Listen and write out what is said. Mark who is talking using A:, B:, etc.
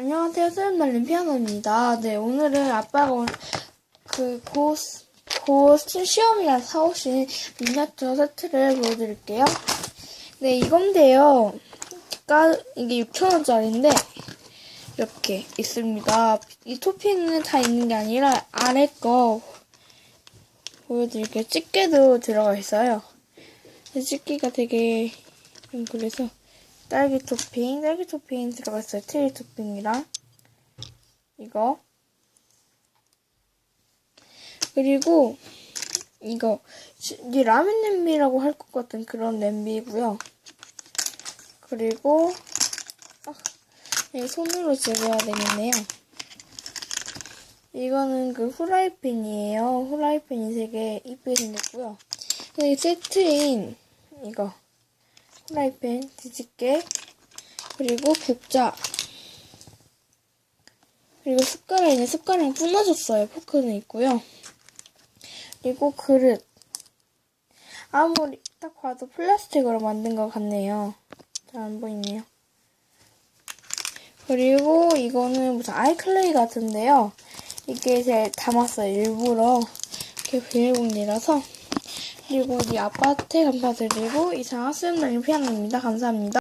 A: 안녕하세요. 수염날린 피아노입니다. 네, 오늘은 아빠가 온- 그 고, 고 시험이라 사오신 미니어처 세트를 보여드릴게요. 네, 이건데요. 가, 이게 6,000원짜리인데, 이렇게 있습니다. 이 토핑은 다 있는 게 아니라 아래 거 보여드릴게요. 집게도 들어가 있어요. 이 집게가 되게 좀 그래서 딸기 토핑, 딸기 토핑 들어가 있어요. 트리 토핑이랑 이거 그리고 이거 이 라면 냄비라고 할 것 같은 그런 냄비고요. 그리고 아, 이 손으로 집어야 되겠네요. 이거는 그 후라이팬이에요. 후라이팬이 되게 이쁘게 생겼고요. 이 세트인 이거 후라이팬 뒤집개 그리고 국자 그리고 숟가락이 숟가락이 부러졌어요. 포크는 있고요. 그리고 그릇 아무리 딱 봐도 플라스틱으로 만든 것 같네요. 잘 안 보이네요. 그리고 이거는 무슨 아이클레이 같은데요. 이게 제가 담았어요. 일부러 이렇게 비닐봉지라서 그리고 이 아파트 감사드리고 이상한 수염날린 피아노입니다. 감사합니다.